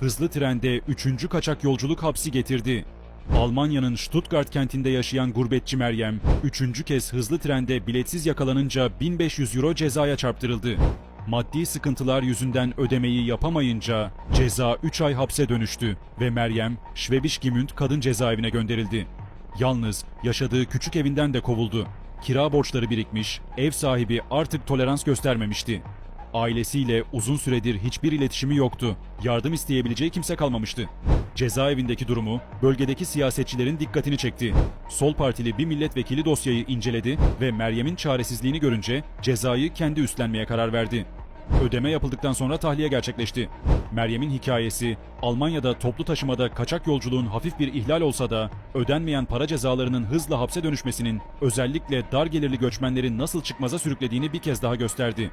hızlı trende 3. kaçak yolculuk hapsi getirdi. Almanya'nın Stuttgart kentinde yaşayan gurbetçi Meryem, üçüncü kez hızlı trende biletsiz yakalanınca 1500 euro cezaya çarptırıldı. Maddi sıkıntılar yüzünden ödemeyi yapamayınca ceza 3 ay hapse dönüştü ve Meryem Schwäbisch Gmünd kadın cezaevine gönderildi. Yalnız yaşadığı küçük evinden de kovuldu. Kira borçları birikmiş, ev sahibi artık tolerans göstermemişti. Ailesiyle uzun süredir hiçbir iletişimi yoktu. Yardım isteyebileceği kimse kalmamıştı. Cezaevindeki durumu bölgedeki siyasetçilerin dikkatini çekti. Sol partili bir milletvekili dosyayı inceledi ve Meryem'in çaresizliğini görünce cezayı kendi üstlenmeye karar verdi. Ödeme yapıldıktan sonra tahliye gerçekleşti. Meryem'in hikayesi, Almanya'da toplu taşımada kaçak yolculuğun hafif bir ihlal olsa da ödenmeyen para cezalarının hızla hapse dönüşmesinin özellikle dar gelirli göçmenleri nasıl çıkmaza sürüklediğini bir kez daha gösterdi.